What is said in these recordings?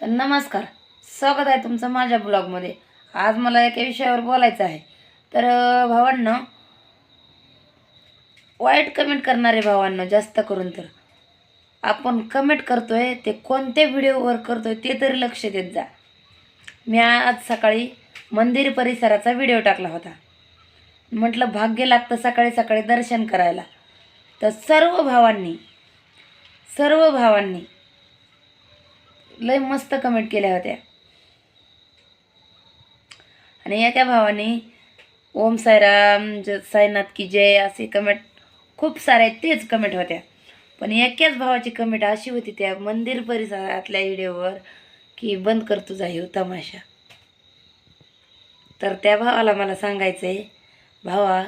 तर नमस्कार. स्वागत आहे तुमचं माझ्या ब्लॉगमध्ये. आज मला एका विषयावर बोलायचं आहे. तर भावांना वाईट कमेंट करणारे भावांना जास्त करून तर. आपण कमेंट करतोय ते कोणत्या व्हिडिओवर करतोय ते तरी लक्ष देत जा. मी आज सकाळी मंदिर परिसराचा व्हिडिओ टाकला होता. म्हटलं भाग्य लागतं सकाळी सकाळी दर्शन करायला. तर सर्व भावांनी सर्व भावांनी लय मस्त कमेंट केल्या होत्या. आणि एका भावाने ओम साईराम ज साईनाथ की जय असे कमेंट खूप सारे तेच कमेंट होत्या. पण एकाच भावाची कमेंट अशी होती त्या मंदिर परिसरातल्या व्हिडिओवर की बंद कर तुझा हे तमाशा. तर त्या भावाला मला सांगायचं आहे भावा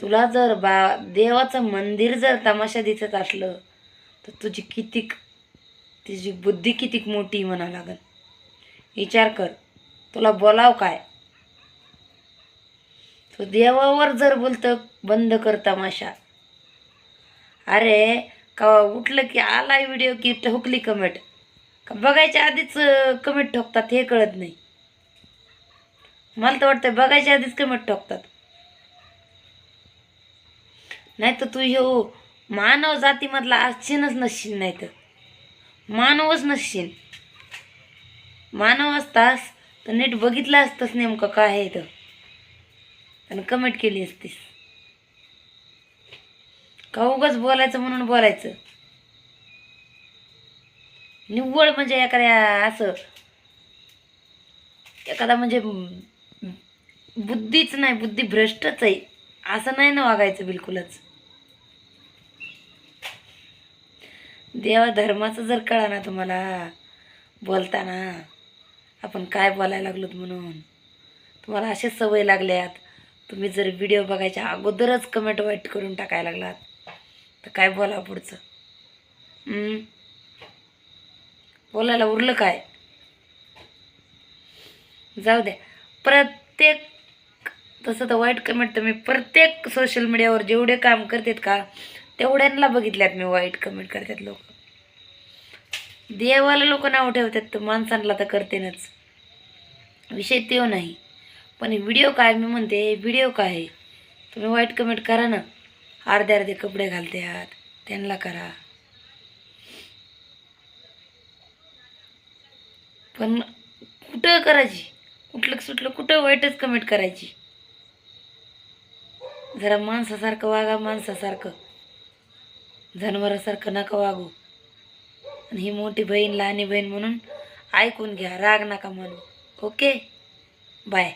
तुला जर बा देवाचं मंदिर जर तमाशा दिसत असलं तर तुझी कितीक तिची बुद्धी कितीक मोठी म्हणा लागल. विचार कर तुला बोलाव काय? तो देवावर जर बोलतं बंद कर तमाशा. अरे का उठलं की आला व्हिडिओ की ठोकली कमेंट का बघायच्या आधीच कमेंट ठोकतात हे कळत नाही. मला तर वाटतं बघायच्या आधीच कमेंट ठोकतात. नाही तर तू ह्यो मानव जातीमधला असशीनच नसशील नाही तर मानवच नसशील. मानव असतास तर नीट बघितलं असतंस नेमकं काय आहे इथं. आणि कमेंट केली असतीस. का उगाच बोलायचं म्हणून बोलायचं? निव्वळ म्हणजे एखाद्या असं एखादा म्हणजे बुद्धीच नाही बुद्धी भ्रष्टच आहे. असं नाही ना वागायचं बिलकुलच. देवा धर्माचं जर कळा ना तुम्हाला बोलताना आपण काय बोलायला लागलोत म्हणून? तुम्हाला असे सवय लागल्यात. तुम्ही जर व्हिडिओ बघायच्या अगोदरच कमेंट वाईट करून टाकायला लागलात तर काय बोला पुढचं? बोलायला उरलं काय? जाऊ द्या. प्रत्येक तसं तर वाईट कमेंट तर मी प्रत्येक सोशल मीडियावर जेवढे काम करतात का तेवढ्यांना बघितल्यात मी वाईट कमेंट करतात लोक. देवाला लोक नाव ठेवतात तर माणसांना तर करतेनच. विषय तेव नाही. पण व्हिडिओ काय मी म्हणते व्हिडिओ काय आहे? तुम्ही वाईट कमेंट करा ना. अर्धे अर्धे कपडे घालते आहात त्यांना करा. पण कुठं करायची? कुठलं सुटलं कुठं वाईटच कमेंट करायची? जरा माणसासारखं वागा माणसासारखं. जनावरासारखं नका वागू. आणि ही मोठी बहीण लहानी बहीण म्हणून ऐकून घ्या. राग नका म्हणून ओके? बाय.